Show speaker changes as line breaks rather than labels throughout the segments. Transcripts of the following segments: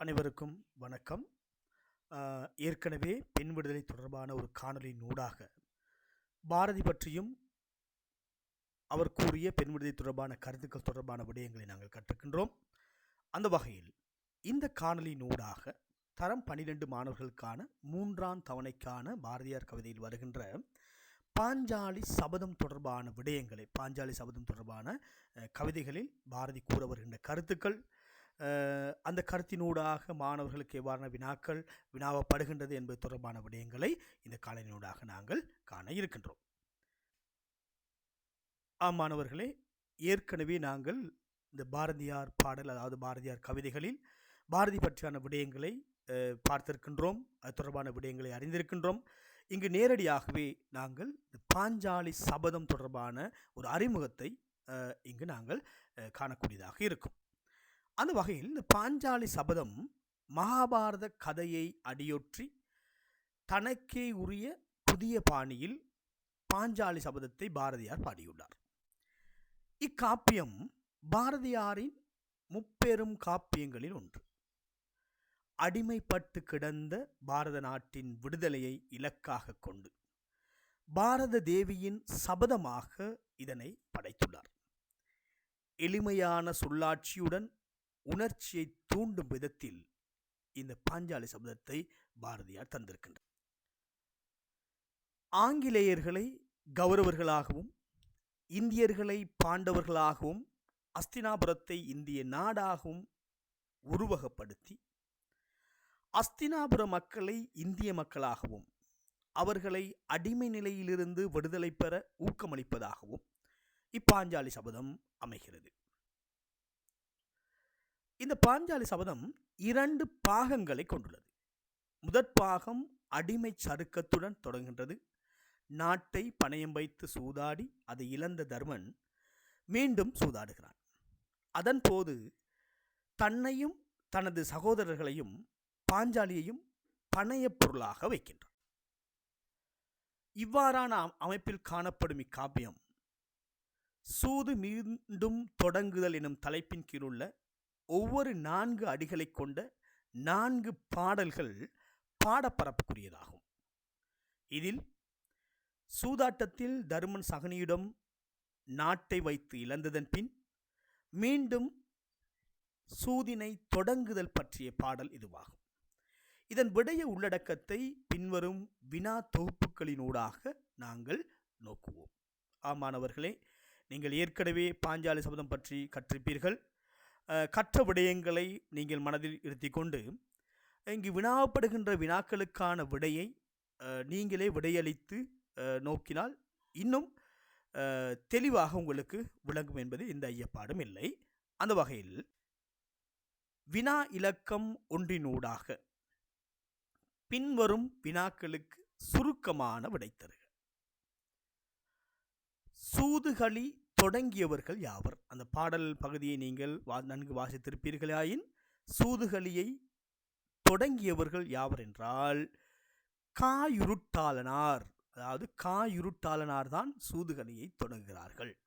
அனைவருக்கும் வணக்கம். ஏற்கனவே பெண் விடுதலை தொடர்பான ஒரு காணொலியின் ஊடாக பாரதி பற்றியும் அவர் கூறிய பெண் விடுதலை தொடர்பான கருத்துக்கள் தொடர்பான விடயங்களை நாங்கள் கற்றுக்கின்றோம் அந்த வகையில் இந்த காணொலியின் ஊடாக தரம் பனிரெண்டு மாணவர்களுக்கான மூன்றாம் தவணைக்கான பாரதியார் கவிதையில் வருகின்ற பாஞ்சாலி சபதம் தொடர்பான விடயங்களை பாஞ்சாலி சபதம் தொடர்பான கவிதைகளில் பாரதி கூற வருகின்ற கருத்துக்கள் அந்த கருத்தினூடாக மாணவர்களுக்கு எவ்வாறான வினாக்கள் வினாவப்படுகின்றது என்பது தொடர்பான விடயங்களை இந்த காலனியூடாக நாங்கள் காண இருக்கின்றோம். ஆம் மாணவர்களே ஏற்கனவே நாங்கள் இந்த பாரதியார் பாடல் அதாவது பாரதியார் கவிதைகளில் பாரதி பற்றியான விடயங்களை பார்த்திருக்கின்றோம். அது தொடர்பான விடயங்களை அறிந்திருக்கின்றோம். இங்கு நேரடியாகவே நாங்கள் இந்த பாஞ்சாலி சபதம் தொடர்பான ஒரு அறிமுகத்தை இங்கு நாங்கள் காணக்கூடியதாக இருக்கும். அந்த வகையில் இந்த பாஞ்சாலி சபதம் மகாபாரத கதையை அடியொற்றி தனக்கே உரிய புதிய பாணியில் பாஞ்சாலி சபதத்தை பாரதியார் பாடியுள்ளார். இக்காப்பியம் பாரதியாரின் முப்பெரும் காப்பியங்களில் ஒன்று. அடிமைப்பட்டு கிடந்த பாரத நாட்டின் விடுதலையை இலக்காக கொண்டு பாரத தேவியின் சபதமாக இதனை படைத்துள்ளார். எளிமையான சொல்லாட்சியுடன் உணர்ச்சியை தூண்டும் விதத்தில் இந்த பாஞ்சாலி சபதத்தை பாரதியார் தந்திருக்கின்றார். ஆங்கிலேயர்களை கௌரவர்களாகவும் இந்தியர்களை பாண்டவர்களாகவும் அஸ்தினாபுரத்தை இந்திய நாடாகவும் உருவகப்படுத்தி அஸ்தினாபுர மக்களை இந்திய மக்களாகவும் அவர்களை அடிமை நிலையிலிருந்து விடுதலை பெற ஊக்கமளிப்பதாகவும் இப்பாஞ்சாலி சபதம் அமைகிறது. இந்த பாஞ்சாலி சபதம் இரண்டு பாகங்களை கொண்டுள்ளது. முதற் பாகம் அடிமை சருக்கத்துடன் தொடங்குகின்றது. நாட்டை பணயம் வைத்து சூதாடி அதை இழந்த தர்மன் மீண்டும் சூதாடுகிறான். அதன் போது தன்னையும் தனது சகோதரர்களையும் பாஞ்சாலியையும் பணையப் பொருளாக வைக்கின்றான். இவ்வாறான அமைப்பில் காணப்படும் இக்காப்பியம் சூது மீண்டும் தொடங்குதல் எனும் தலைப்பின் கீழுள்ள ஒவ்வொரு நான்கு அடிகளைக் கொண்ட நான்கு பாடல்கள் பாடப்பரப்புக்குரியதாகும். இதில் சூதாட்டத்தில் தருமன் சகனியிடம் நாட்டை வைத்து இழந்ததன் பின் மீண்டும் சூதினை தொடங்குதல் பற்றிய பாடல் இதுவாகும். இதன் விடைய உள்ளடக்கத்தை பின்வரும் வினா தொகுப்புகளினூடாக நாங்கள் நோக்குவோம். ஆமானவர்களே நீங்கள் ஏற்கனவே பாஞ்சாலி சபதம் பற்றி கற்றிருப்பீர்கள். கற்ற விடயங்களை நீங்கள் மனதில் இருத்தி கொண்டு இங்கு வினாவப்படுகின்ற வினாக்களுக்கான விடையை நீங்களே விடையளித்து நோக்கினால் இன்னும் தெளிவாக உங்களுக்கு விளங்கும் என்பது இந்த ஐயப்பாடும் இல்லை. அந்த வகையில் வினா இலக்கம் ஒன்றினூடாக பின்வரும் வினாக்களுக்கு சுருக்கமான விடை தருக. சூதுகளி தொடங்கியவர்கள் யாவர்? அந்த பாடல் பகுதியை நீங்கள் வா- நன்கு வாசித்திருப்பீர்களாயின் சூதுகளியை தொடங்கியவர்கள் யாவர் என்றால் காயுருட்டாளனார். அதாவது காயுருட்டாளனார் தான் சூதுகலியை தொடங்குகிறார்கள்.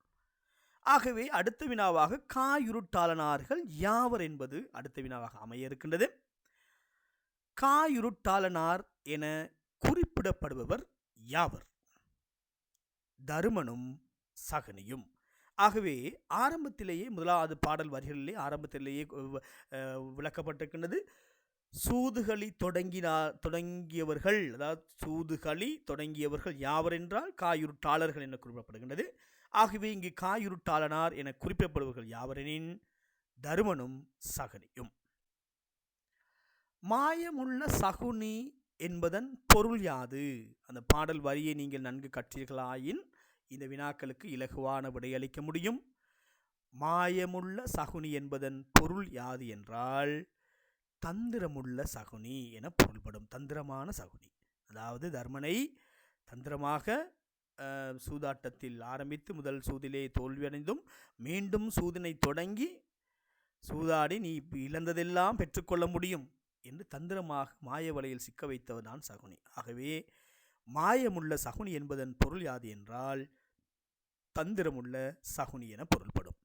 ஆகவே அடுத்த வினாவாக காயுருட்டாளனார்கள் யாவர் என்பது அடுத்த வினாவாக அமைய இருக்கின்றது. காயுருட்டாளனார் என குறிப்பிடப்படுபவர் யாவர்? தருமனும் சகனியும். ஆகவே ஆரம்பத்திலேயே முதலாவது பாடல் வரிகளிலே ஆரம்பத்திலேயே விளக்கப்பட்டிருக்கின்றது. சூதுகளி தொடங்கினார் தொடங்கியவர்கள் அதாவது சூதுகளி தொடங்கியவர்கள் யாவர் என்றால் காயுருட்டாளர்கள் என குறிப்பிடப்படுகின்றது. ஆகவே இங்கு காயுருட்டாளனார் என குறிப்பிடப்படுபவர்கள் யாவரெனின்? தருமனும் சகனியும். மாயமுள்ள சகுனி என்பதன் பொருள் யாது? அந்த பாடல் வரியை நீங்கள் நன்கு கற்றீர்களாயின் இந்த வினாக்களுக்கு இலகுவான விடையளிக்க முடியும். மாயமுள்ள சகுனி என்பதன் பொருள் யாது என்றால் தந்திரமுள்ள சகுனி என பொருள்படும் தந்திரமான சகுனி. அதாவது தர்மனை தந்திரமாக சூதாட்டத்தில் ஆரம்பித்து முதல் சூதிலே தோல்வியடைந்தும் மீண்டும் சூதினை தொடங்கி சூதாடி நீ இழந்ததெல்லாம் பெற்றுக்கொள்ள முடியும் என்று தந்திரமாக மாய வலையில் சிக்க வைத்தவர்தான் சகுனி. ஆகவே மாயமுள்ள சகுனி என்பதன் பொருள் யாது என்றால் தந்திரமுள்ள சகுனி என பொருள்படும்.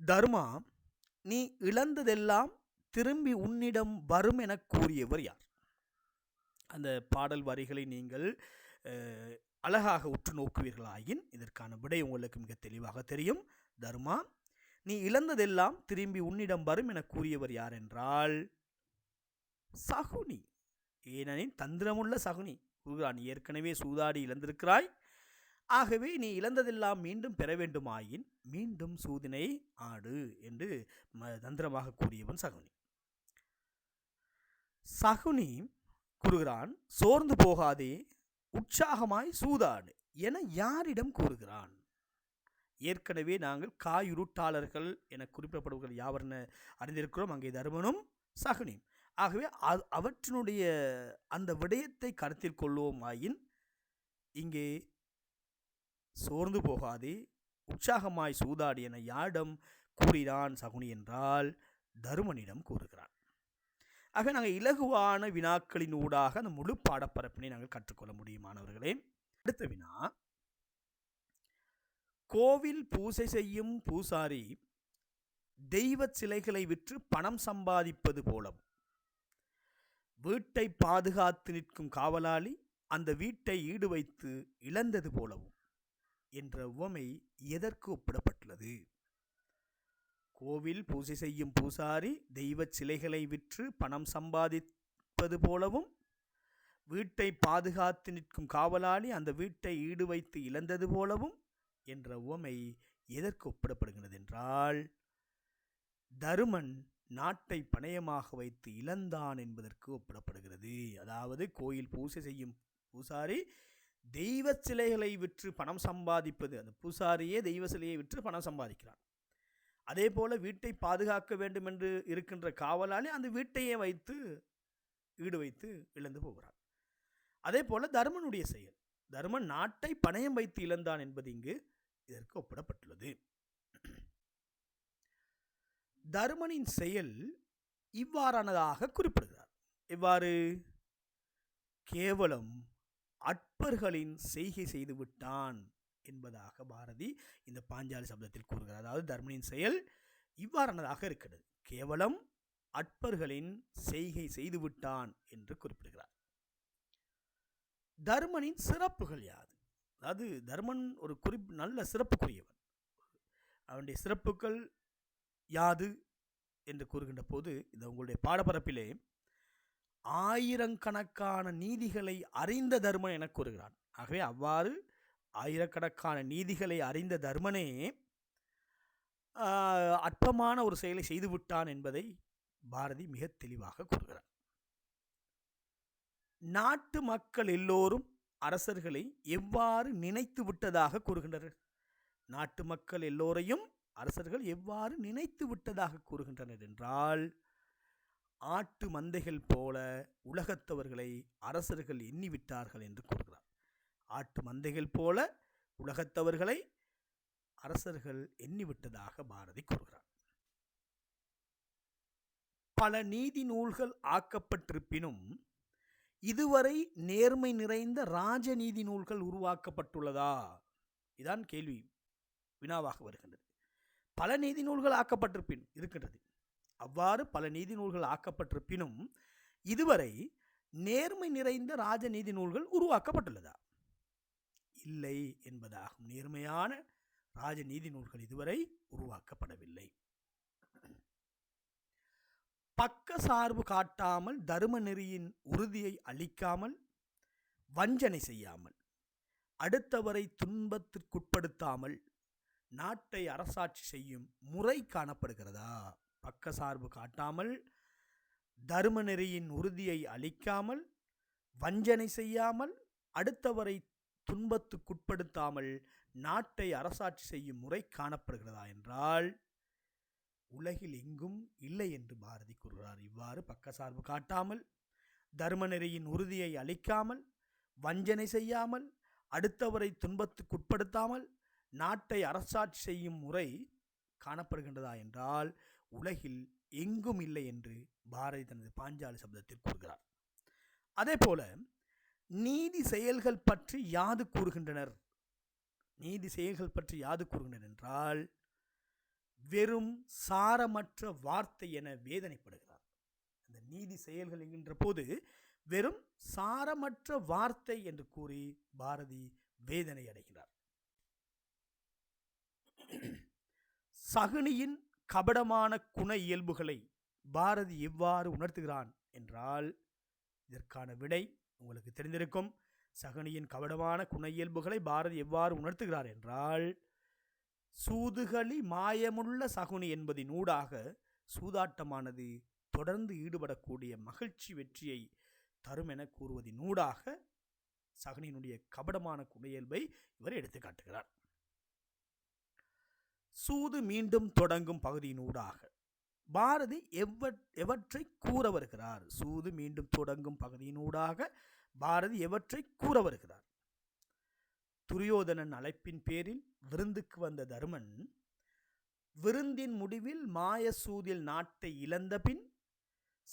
தர்மா நீ இழந்ததெல்லாம் திரும்பி உன்னிடம் வரும் என கூறியவர் யார்? அந்த பாடல் வரிகளை நீங்கள் அழகாக உற்று நோக்குவீர்களாயின் இதற்கான விடை உங்களுக்கு மிக தெளிவாக தெரியும். தர்மா நீ இழந்ததெல்லாம் திரும்பி உன்னிடம் வரும் என கூறியவர் யார் என்றால் சகுனி. ஏனெனில் தந்திரமுள்ள சகுனி. கூறுகிறான் நீ ஏற்கனவே சூதாடி இழந்திருக்கிறாய். ஆகவே நீ இழந்ததெல்லாம் மீண்டும் பெற வேண்டுமாயின் மீண்டும் சூதினை ஆடு என்று ம- தந்திரமாக கூறியவன் சகுனி. சகுனி கூறுகிறான் சோர்ந்து போகாதே உற்சாகமாய் சூதாடு என யாரிடம் கூறுகிறான்? ஏற்கனவே நாங்கள் காயுருட்டாளர்கள் என குறிப்பிடப்படுவர்கள் யாவர்னு அறிந்திருக்கிறோம் அங்கே தருமனும் சகுனியும். ஆகவே அது அவற்றினுடைய அந்த விடயத்தை கருத்தில் கொள்வோமாயின் இங்கே சோர்ந்து போகாதே உற்சாகமாய் சூதாடி என யாரிடம் கூறினான் சகுனி என்றால் தருமனிடம் கூறுகிறான். ஆக நாங்கள் இலகுவான வினாக்களின் ஊடாக அந்த முழு பாடப்பரப்பினை நாங்கள் கற்றுக்கொள்ள முடியும் மாணவர்களே. அடுத்த வினா. கோவில் பூசை செய்யும் பூசாரி தெய்வ சிலைகளை விற்று பணம் சம்பாதிப்பது போலவும் வீட்டை பாதுகாத்து நிற்கும் காவலாளி அந்த வீட்டை ஈடு வைத்து இழந்தது போலவும் என்ற உவமை எதற்கு ஒப்பிடப்பட்டுள்ளது? கோவில் பூஜை செய்யும் பூசாரி தெய்வ சிலைகளை விற்று பணம் சம்பாதிப்பது போலவும் வீட்டை பாதுகாத்து நிற்கும் காவலாளி அந்த வீட்டை ஈடு வைத்து இழந்தது போலவும் என்ற உவமை எதற்கு ஒப்பிடப்படுகிறது என்றால் தருமன் நாட்டை பணயமாக வைத்து இழந்தான் என்பதற்கு ஒப்பிடப்படுகிறது. அதாவது கோயில் பூசை செய்யும் பூசாரி தெய்வ சிலைகளை விற்று பணம் சம்பாதிப்பது அந்த பூசாரியே தெய்வ சிலையை விற்று பணம் சம்பாதிக்கிறான். அதே போல வீட்டை பாதுகாக்க வேண்டும் என்று இருக்கின்ற காவலாளி அந்த வீட்டையே வைத்து ஈடு வைத்து இழந்து போகிறான். அதே போல தர்மனுடைய செயல். தர்மன் நாட்டை பணயம் வைத்து இழந்தான் என்பது இங்கு இதற்கு ஒப்பிடப்பட்டுள்ளது. தருமனின் செயல் இவ்வாறானதாக குறிப்பிடுகிறார். இவ்வாறு கேவலம் அற்பர்களின் செய்கை செய்து விட்டான் என்பதாக பாரதி இந்த பாஞ்சாலி சப்தத்தில் கூறுகிறார். அதாவது தர்மனின் செயல் இவ்வாறானதாக இருக்கிறது. கேவலம் அற்பர்களின் செய்கை செய்து விட்டான் என்று குறிப்பிடுகிறார். தர்மனின் சிறப்புகள் யாது? அதாவது தர்மன் ஒரு குறிப் நல்ல சிறப்புக்குரியவன். அவனுடைய சிறப்புகள் யாது? என்று கூறுகின்ற போது இந்த உங்களுடைய பாடப்பரப்பிலே ஆயிரக்கணக்கான நீதிகளை அறிந்த தர்மன் என கூறுகிறான். ஆகவே அவ்வாறு ஆயிரக்கணக்கான நீதிகளை அறிந்த தர்மனே அற்பமான ஒரு செயலை செய்துவிட்டான் என்பதை பாரதி மிக தெளிவாக கூறுகிறார் நாட்டு மக்கள் எல்லோரும் அரசர்களை எவ்வாறு நினைத்து விட்டதாக கூறுகின்றனர்? நாட்டு மக்கள் எல்லோரையும் அரசர்கள் எவ்வாறு நினைத்து விட்டதாக கூறுகின்றனர் என்றால் ஆட்டு மந்தைகள் போல உலகத்தவர்களை அரசர்கள் எண்ணிவிட்டார்கள் என்று கூறுகிறார். ஆட்டு மந்தைகள் போல உலகத்தவர்களை அரசர்கள் எண்ணிவிட்டதாக பாரதி கூறுகிறார். பல நீதி நூல்கள் ஆக்கப்பட்டிருப்பினும் இதுவரை நேர்மை நிறைந்த ராஜநீதி நூல்கள் உருவாக்கப்பட்டுள்ளதா? இதான் கேள்வி வினாவாக வருகின்றது. பல நீதி நூல்கள் ஆக்கப்பட்டிருப்பின் இருக்கின்றது. அவ்வாறு பல நீதி நூல்கள் ஆக்கப்பட்டிருப்பினும் இதுவரை நேர்மை நிறைந்த ராஜநீதி நூல்கள் உருவாக்கப்பட்டுள்ளதா? இல்லை என்பதாகும். நேர்மையான ராஜநீதி நூல்கள் இதுவரை உருவாக்கப்படவில்லை. பக்க சார்பு காட்டாமல் தரும நெறியின் உறுதியை அளிக்காமல் வஞ்சனை செய்யாமல் அடுத்தவரை துன்பத்திற்குட்படுத்தாமல் நாட்டை அரசாட்சி செய்யும் முறை காணப்படுகிறதா? பக்க சார்பு காட்டாமல் தர்ம நெறியின் உறுதியை அளிக்காமல் வஞ்சனை செய்யாமல் அடுத்தவரை துன்பத்துக்குட்படுத்தாமல் நாட்டை அரசாட்சி செய்யும் முறை காணப்படுகிறதா என்றால் உலகில் எங்கும் இல்லை என்று பாரதி கூறுகிறார். இவ்வாறு பக்கசார்பு காட்டாமல் தர்மநெறியின் உறுதியை அளிக்காமல் வஞ்சனை செய்யாமல் அடுத்தவரை துன்பத்துக்குட்படுத்தாமல் நாட்டை அரசாட்சி செய்யும் முறை காணப்படுகின்றதா என்றால் உலகில் எங்கும் இல்லை என்று பாரதி தனது பாஞ்சாலி சப்தத்தில் கூறுகிறார். அதே போல நீதி செயல்கள் பற்றி யாது கூறுகின்றனர்? நீதி செயல்கள் பற்றி யாது கூறுகின்றனர் என்றால் வெறும் சாரமற்ற வார்த்தை என வேதனைப்படுகிறார். அந்த நீதி செயல்கள் என்கின்ற போது வெறும் சாரமற்ற வார்த்தை என்று கூறி பாரதி வேதனை அடைகிறார். சகுனியின் கபடமான குண இயல்புகளை பாரதி எவ்வாறு உணர்த்துகிறான் என்றால் இதற்கான விடை உங்களுக்கு தெரிந்திருக்கும். சகுனியின் கபடமான குண இயல்புகளை பாரதி எவ்வாறு உணர்த்துகிறார் என்றால் சூதுகளி மாயமுள்ள சகுனி என்பதின் ஊடாக சூதாட்டமானது தொடர்ந்து ஈடுபடக்கூடிய மகிழ்ச்சி வெற்றியை தரும் என கூறுவதின் ஊடாக சகனியினுடைய கபடமான குண இயல்பை இவர் எடுத்து காட்டுகிறார் சூது மீண்டும் தொடங்கும் பகுதியினூடாக. பாரதி எவ்வ எவற்றை கூற வருகிறார்? சூது மீண்டும் தொடங்கும் பகுதியினூடாக பாரதி எவற்றை கூற வருகிறார்? துரியோதனன் அழைப்பின் பேரில் விருந்துக்கு வந்த தருமன் விருந்தின் முடிவில் மாயசூதில் நாட்டை இழந்த பின்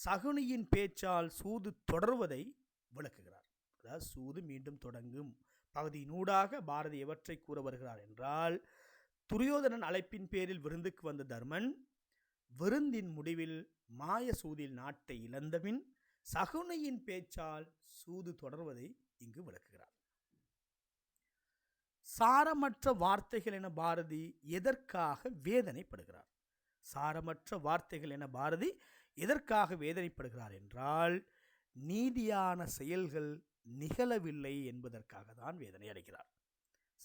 சகுனியின் பேச்சால் சூது தொடர்வதை விளக்குகிறார். அதாவது சூது மீண்டும் தொடங்கும் பகுதியினூடாக பாரதி எவற்றை கூற வருகிறார் என்றால் துரியோதனன் அழைப்பின் பேரில் விருந்துக்கு வந்த தர்மன் விருந்தின் முடிவில் மாயசூதில் நாட்டை இழந்தபின் சகுனையின் பேச்சால் சூது தொடர்வதை இங்கு விளக்குகிறார். சாரமற்ற வார்த்தைகள் என பாரதி எதற்காக வேதனைப்படுகிறார்? சாரமற்ற வார்த்தைகள் என பாரதி எதற்காக வேதனைப்படுகிறார் என்றால் நீதியான செயல்கள் நிகழவில்லை என்பதற்காக தான் வேதனை அடைகிறார்.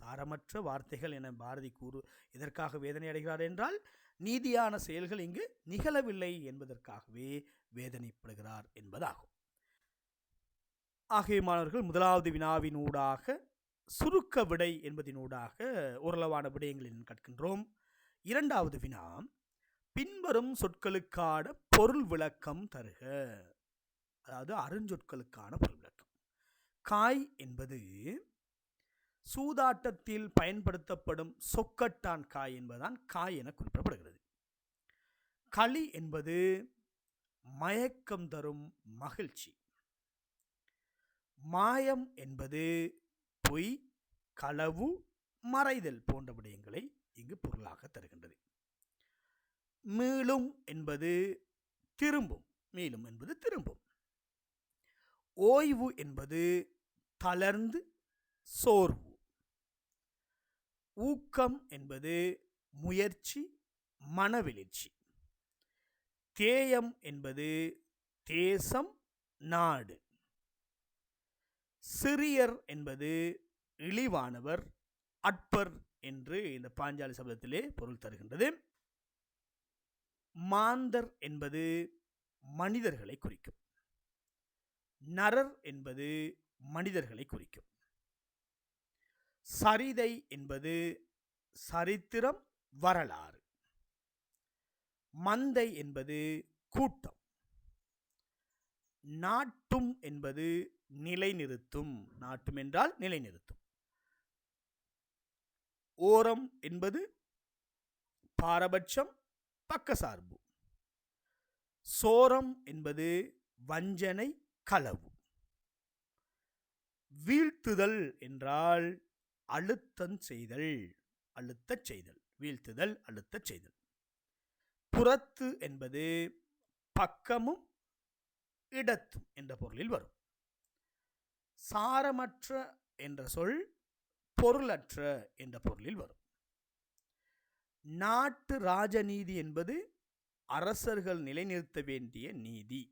சாரமற்ற வார்த்தைகள் என பாரதி கூறு எதற்காக வேதனை அடைகிறார் என்றால் நீதியான செயல்கள் இங்கு நிகழவில்லை என்பதற்காகவே வேதனைப்படுகிறார் என்பதாகும். ஆகிய மாணவர்கள் முதலாவது வினாவினூடாக சுருக்க விடை என்பதினூடாக ஓரளவான விடயங்களில் கற்கின்றோம். இரண்டாவது வினா பின்வரும் சொற்களுக்கான பொருள் விளக்கம் தருக. அதாவது அருஞ்சொற்களுக்கான பொருள் விளக்கம். காய் என்பது சூதாட்டத்தில் பயன்படுத்தப்படும் சொக்கட்டான் காய் என்பதுதான் காய் என குறிப்பிடப்படுகிறது. களி என்பது மயக்கம் தரும் மகிழ்ச்சி. மாயம் என்பது பொய் களவு மறைதல் போன்ற விடயங்களை இங்கு பொருளாக தருகின்றது. மீளும் என்பது திரும்பும் மீளும் என்பது திரும்பும். ஓய்வு என்பது தளர்ந்து சோர்வு. ஊக்கம் என்பது முயற்சி மனவெளிர்ச்சி. தேயம் என்பது தேசம் நாடு. சிறியர் என்பது இழிவானவர் அற்பர் என்று இந்த பாஞ்சாலி சபதத்திலே பொருள் தருகின்றது. மாந்தர் என்பது மனிதர்களை குறிக்கும். நரர் என்பது மனிதர்களை குறிக்கும். சரிதை என்பது சரித்திரம் வரலாறு. மந்தை என்பது கூட்டம். நாட்டும் என்பது நிலைநிறுத்தும். நாட்டும் என்றால் நிலைநிறுத்தும். ஓரம் என்பது பாரபட்சம் பக்கசார்பு. சோரம் என்பது வஞ்சனை களவு. வீழ்த்துதல் என்றால் அழுத்தம் செய்தல் அழுத்தச் செய்தல் வீழ்த்துதல் அழுத்தச் செய்தல். புறத்து என்பது பக்கமும் இடத்தும் என்ற பொருளில் வரும். சாரமற்ற என்ற சொல் பொருளற்ற என்ற பொருளில் வரும். நாட்டு ராஜநீதி என்பது அரசர்கள் நிலைநிறுத்த வேண்டிய நீதி.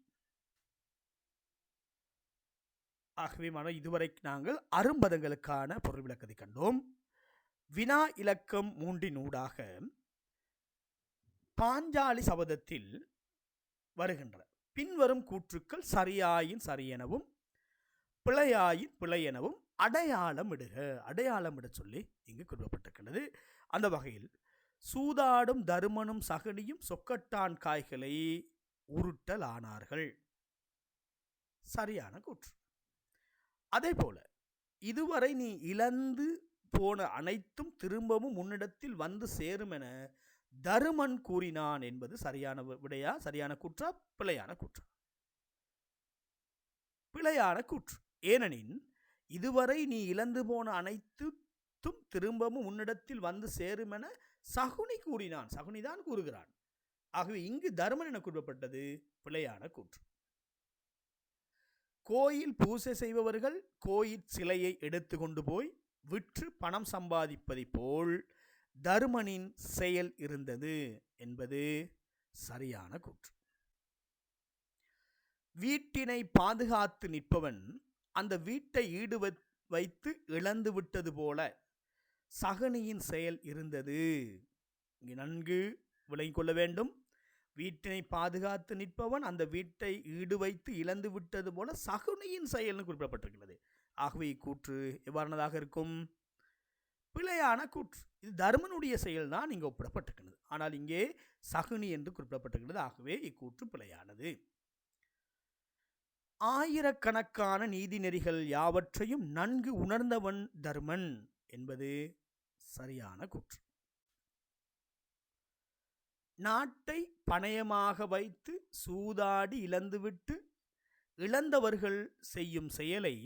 ஆகவே மாணவர் இதுவரை நாங்கள் அரும்பதங்களுக்கான பொருள் விளக்கத்தை கண்டோம். வினா இலக்கம் மூன்றினூடாக பாஞ்சாலி சபதத்தில் வருகின்ற பின்வரும் கூற்றுக்கள் சரியாயின் சரியெனவும் பிழையாயின் பிழையெனவும் அடையாளம் இடுக அடையாளம் இட சொல்லி இங்கு குறிப்பிட்டிருக்கின்றது அந்த வகையில் சூதாடும் தருமனும் சகனியும் சொக்கட்டான் காய்களை உருட்டலானார்கள். சரியான கூற்று. அதே போல இதுவரை நீ இழந்து போன அனைத்தும் திரும்பவும் உன்னிடத்தில் வந்து சேரும் என தருமன் கூறினான் என்பது சரியான விடையா? சரியான கூற்றா? பிழையான கூற்று? பிழையான கூற்று. ஏனெனில் இதுவரை நீ இழந்து போன அனைத்தும் திரும்பவும் உன்னிடத்தில் வந்து சேரும் என சகுனி கூறினான். சகுனிதான் கூறுகிறான். ஆகவே இங்கு தருமன் என கூறப்பட்டது பிழையான கூற்று. கோயில் பூசை செய்பவர்கள் கோயில் சிலையை எடுத்து கொண்டு போய் விற்று பணம் சம்பாதிப்பதை போல் தருமனின் செயல் இருந்தது என்பது சரியான கூற்று. வீட்டினை பாதுகாத்து நிற்பவன் அந்த வீட்டை ஈடு வைத்து இழந்து விட்டது போல சகனியின் செயல் இருந்தது. இங்கு நன்கு விளங்கிக் கொள்ள வேண்டும். வீட்டினை பாதுகாத்து நிற்பவன் அந்த வீட்டை ஈடு வைத்து இழந்து விட்டது போல சகுனியின் செயல்னு குறிப்பிடப்பட்டிருக்கிறது. ஆகவே இக்கூற்று எவ்வாறானதாக இருக்கும்? பிழையான கூற்று. இது தர்மனுடைய செயல்தான் இங்கே ஒப்பிடப்பட்டிருக்கிறது. ஆனால் இங்கே சகுனி என்று குறிப்பிடப்பட்டிருக்கிறது. ஆகவே இக்கூற்று பிழையானது. ஆயிரக்கணக்கான நீதிநெறிகள் யாவற்றையும் நன்கு உணர்ந்தவன் தர்மன் என்பது சரியான கூற்று. நாட்டை பணயமாக வைத்து சூதாடி இழந்துவிட்டு இழந்தவர்கள் செய்யும் செயலை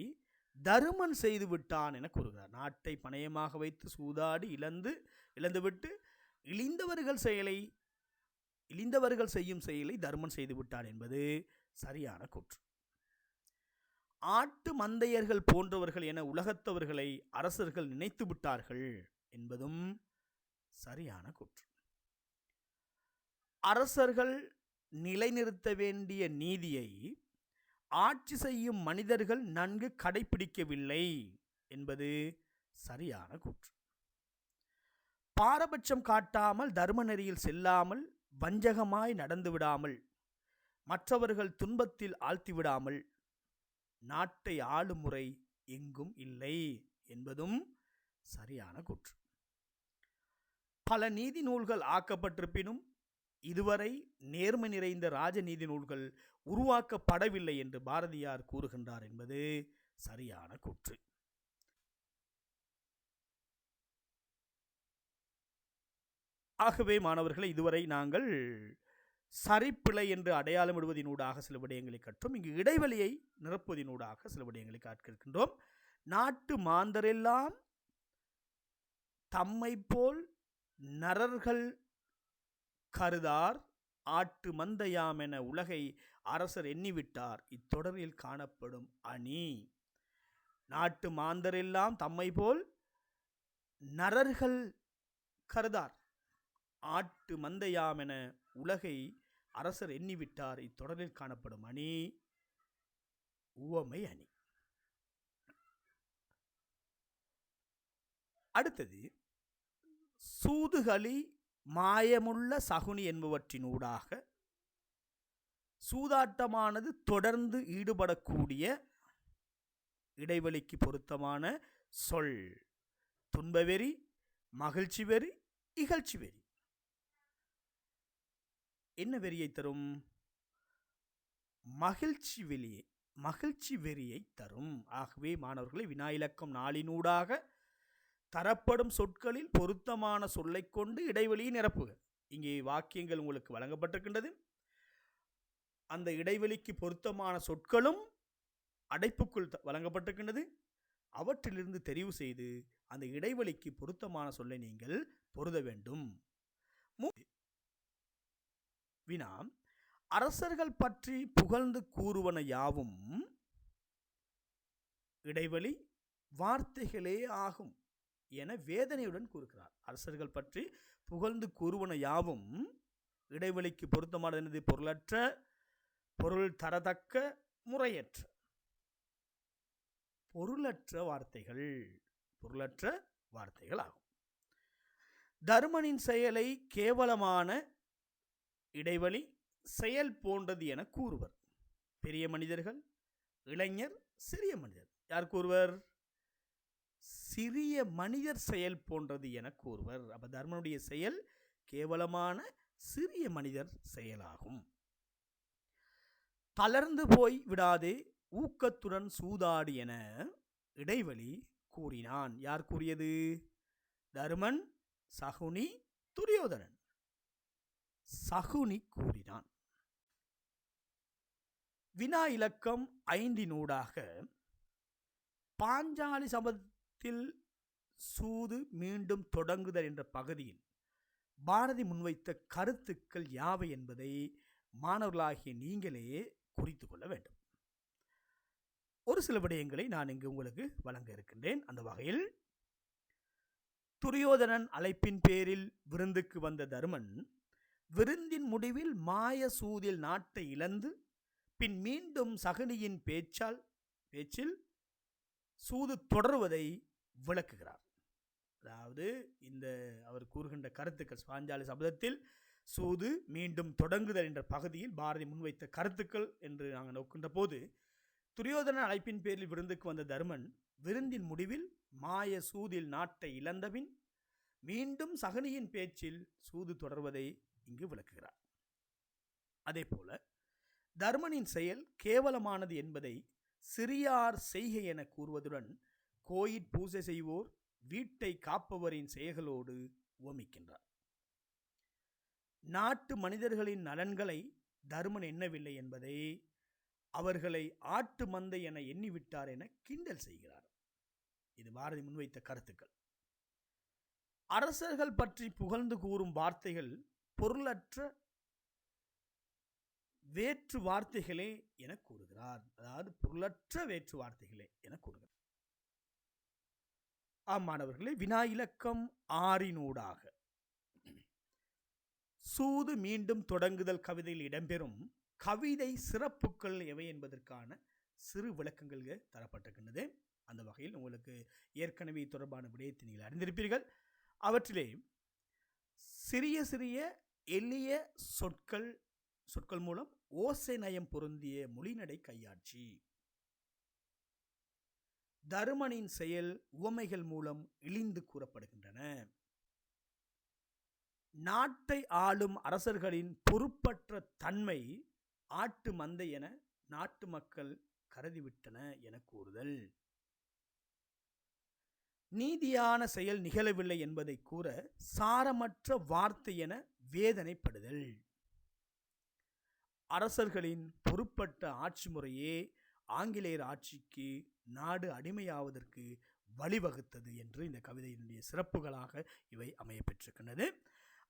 தருமன் செய்து விட்டான் என கூறுகிறார். நாட்டை பணயமாக வைத்து சூதாடி இழந்து இழந்துவிட்டு இழிந்தவர்கள் செயலை இழிந்தவர்கள் செய்யும் செயலை தருமன் செய்து விட்டான் என்பது சரியான கூற்று. ஆட்டு மந்தையர்கள் போன்றவர்கள் என உலகத்தவர்களை அரசர்கள் நினைத்து விட்டார்கள் என்பதும் சரியான கூற்று. அரசர்கள் நிலைநிறுத்த வேண்டிய நீதியை ஆட்சி செய்யும் மனிதர்கள் நன்கு கடைபிடிக்கவில்லை என்பது சரியான கூற்று. பாரபட்சம் காட்டாமல் தர்ம நெறியில் செல்லாமல் வஞ்சகமாய் நடந்து விடாமல் மற்றவர்கள் துன்பத்தில் ஆழ்த்திவிடாமல் நாட்டை ஆளும் முறை எங்கும் இல்லை என்பதும் சரியான கூற்று. பல நீதி நூல்கள் ஆக்கப்பட்டிருப்பினும் இதுவரை நேர்மை நிறைந்த ராஜநீதி நூல்கள் உருவாக்கப்படவில்லை என்று பாரதியார் கூறுகின்றார் என்பது சரியான கூற்று. ஆகவே மாணவர்களை இதுவரை நாங்கள் சரிப்பிழை என்று அடையாளமிடுவதினூடாக சில விடயங்களை கற்றோம். இங்கு இடைவெளியை நிரப்புவதினூடாக சில விடயங்களை காட்டிருக்கின்றோம் நாட்டு மாந்தரெல்லாம் தம்மை போல் நரர்கள் கருதார் ஆட்டு மந்தையாம் என உலகை அரசர் எண்ணிவிட்டார். இத்தொடரில் காணப்படும் அணி. நாட்டு மாந்தரெல்லாம் தம்மை போல் நரர்கள் கருதார். ஆட்டு மந்தையாம் என உலகை அரசர் எண்ணிவிட்டார். இத்தொடரில் காணப்படும் அணி உவமை அணி. அடுத்தது சூதுகளி மாயமுள்ள சகுனி என்பவற்றினூடாக சூதாட்டமானது தொடர்ந்து ஈடுபடக்கூடிய இடைவெளிக்கு பொருத்தமான சொல். துன்பவெறி மகிழ்ச்சி வெறி இகழ்ச்சி வெறி என்ன வெறியை தரும்? மகிழ்ச்சி வெளியே மகிழ்ச்சி வெறியை தரும். ஆகவே மாணவர்களை வினா இலக்கம் நாளினூடாக தரப்படும் சொற்களில் பொருத்தமான சொல்லை கொண்டு இடைவெளியை நிரப்புக. இங்கே வாக்கியங்கள் உங்களுக்கு வழங்கப்பட்டிருக்கின்றது. அந்த இடைவெளிக்கு பொருத்தமான சொற்களும் அடைப்புக்குள் த- வழங்கப்பட்டிருக்கின்றது. அவற்றிலிருந்து தெரிவு செய்து அந்த இடைவெளிக்கு பொருத்தமான சொல்லை நீங்கள் பொருத வேண்டும். வினா அரசர்கள் பற்றி புகழ்ந்து கூறுவன யாவும்? இடைவெளி வார்த்தைகளே ஆகும். என வேதனையுடன் கூறுகிறார். அரசர்கள் பற்றி புகழ்ந்து கூறுவன யாவும் இடைவெளிக்கு பொருத்தமானது பொருளற்ற பொருள் தரத்தக்க முறையற்ற. பொருளற்ற வார்த்தைகள் பொருளற்ற வார்த்தைகள் ஆகும். தர்மனின் செயலை கேவலமான இடைவெளி செயல் போன்றது என கூறுவர். பெரிய மனிதர்கள் இளைஞர் சிறிய மனிதர். யார் கூறுவர்? சிறிய மனிதர் செயல் போன்றது என கூறுவர். அப்போ தர்மனுடைய செயல் கேவலமான சிறிய மனிதர் செயலாகும். தளர்ந்து போய் விடாதே ஊக்கத்துடன் சூதாடு என இடைவெளி கூறினான். யார் கூறியது? தருமன் சகுனி துரியோதனன். சகுனி கூறினான். வினா இலக்கம் ஐந்தினூடாக பாஞ்சாலி சபதத்தில் சூது மீண்டும் தொடங்குதல் என்ற பகுதியில் பாரதி முன்வைத்த கருத்துக்கள் யாவை என்பதை மாணவர்களாகிய நீங்களே குறித்து கொள்ள வேண்டும். ஒரு சில விடயங்களை நான் இங்கு உங்களுக்கு வழங்க இருக்கின்றேன். அந்த வகையில் துரியோதனன் அழைப்பின் பேரில் விருந்துக்கு வந்த தருமன் விருந்தின் முடிவில் மாய சூதில் நாட்டை இழந்து பின் மீண்டும் சகுனியின் பேச்சால் பேச்சில் சூது தொடருவதை விளக்குகிறார். அதாவது இந்த அவர் கூறுகின்ற கருத்துக்கள் சுவாஞ்சாலி சபதத்தில் சூது மீண்டும் தொடங்குதல் என்ற பகுதியில் பாரதி முன்வைத்த கருத்துக்கள் என்று நாங்கள் நோக்கின்ற போது துரியோதன அழைப்பின் பேரில் விருந்துக்கு வந்த தருமன் விருந்தின் முடிவில் மாய சூதில் நாட்டை இழந்தபின் மீண்டும் சகனியின் பேச்சில் சூது தொடர்வதை இங்கு விளக்குகிறார். அதே போல தர்மனின் செயல் கேவலமானது என்பதை சிறியார் செய்கை என கூறுவதுடன் கோயிற் பூஜை செய்வோர் வீட்டை காப்பவரின் செயல்களோடு உவமிக்கின்றார். நாட்டு மனிதர்களின் நலன்களை தருமன் எண்ணவில்லை என்பதை அவர்களை ஆட்டு மந்தை என எண்ணிவிட்டார் என கிண்டல் செய்கிறார். இது பாரதி முன்வைத்த கருத்துக்கள். அரசர்கள் பற்றி புகழ்ந்து கூறும் வார்த்தைகள் பொருளற்ற வேற்று வார்த்தைகளே என கூறுகிறார். அதாவது பொருளற்ற வேற்று வார்த்தைகளே என கூறுகிறார். ஆம் மாணவர்களே வினா இலக்கம் ஆறினூடாக. சூது மீண்டும் தொடங்குதல் கவிதையில் இடம்பெறும் கவிதை சிறப்புகள் எவை என்பதற்கான சிறு விளக்கங்கள் தரப்பட்டிருக்கின்றது. அந்த வகையில் உங்களுக்கு ஏற்கனவே தொடர்பான விடயத்தை நீங்கள் அறிந்திருப்பீர்கள். அவற்றிலே சிறிய சிறிய எளிய சொற்கள் சொற்கள் மூலம் ஓசை நயம் பொருந்திய மொழிநடை கையாட்சி. தருமனின் செயல் உவமைகள் மூலம் இழிந்து கூறப்படுகின்றன. நாட்டை ஆளும் அரசர்களின் பொறுப்பற்ற தன்மை ஆட்டு மந்தை என நாட்டு மக்கள் கருதிவிட்டன என கூறுதல். நீதியான செயல் நிகழவில்லை என்பதை கூற சாரமற்ற வார்த்தை என வேதனைப்படுதல். அரசர்களின் பொறுப்பட்ட ஆட்சி முறையே ஆங்கிலேயர் ஆட்சிக்கு நாடு அடிமையாவதற்கு வழிவகுத்தது என்று இந்த கவிதையினுடைய சிறப்புகளாக இவை அமைய பெற்றிருக்கின்றது.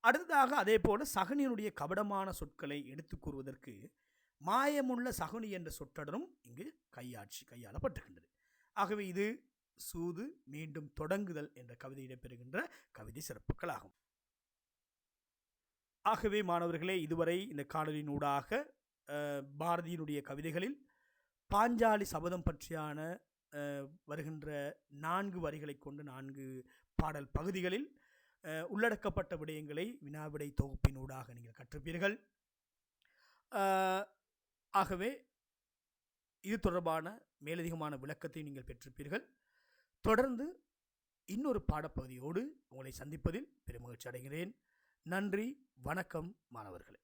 அடுத்ததாக அதே போல சகுனியினுடைய கபடமான சொற்களை எடுத்து கூறுவதற்கு மாயமுள்ள சகுனி என்ற சொற்றொடரும் இங்கு கையாட்சி கையாளப்பட்டிருக்கின்றது. ஆகவே இது சூது மீண்டும் தொடங்குதல் என்ற கவிதை இடம்பெறுகின்ற கவிதை சிறப்புகளாகும். ஆகவே மாணவர்களே இதுவரை இந்த காணொலியினூடாக பாரதியினுடைய கவிதைகளில் பாஞ்சாலி சபதம் பற்றியான வருகின்ற நான்கு வரிகளை கொண்டு நான்கு பாடல் பகுதிகளில் உள்ளடக்கப்பட்ட விடயங்களை வினாவிடை தொகுப்பினூடாக நீங்கள் கற்றுப்பீர்கள் ஆகவே இது தொடர்பான மேலதிகமான விளக்கத்தை நீங்கள் பெற்றிருப்பீர்கள். தொடர்ந்து இன்னொரு பாடப்பகுதியோடு உங்களை சந்திப்பதில் பெருமகிழ்ச்சி அடைகிறேன். நன்றி வணக்கம் மாணவர்களே.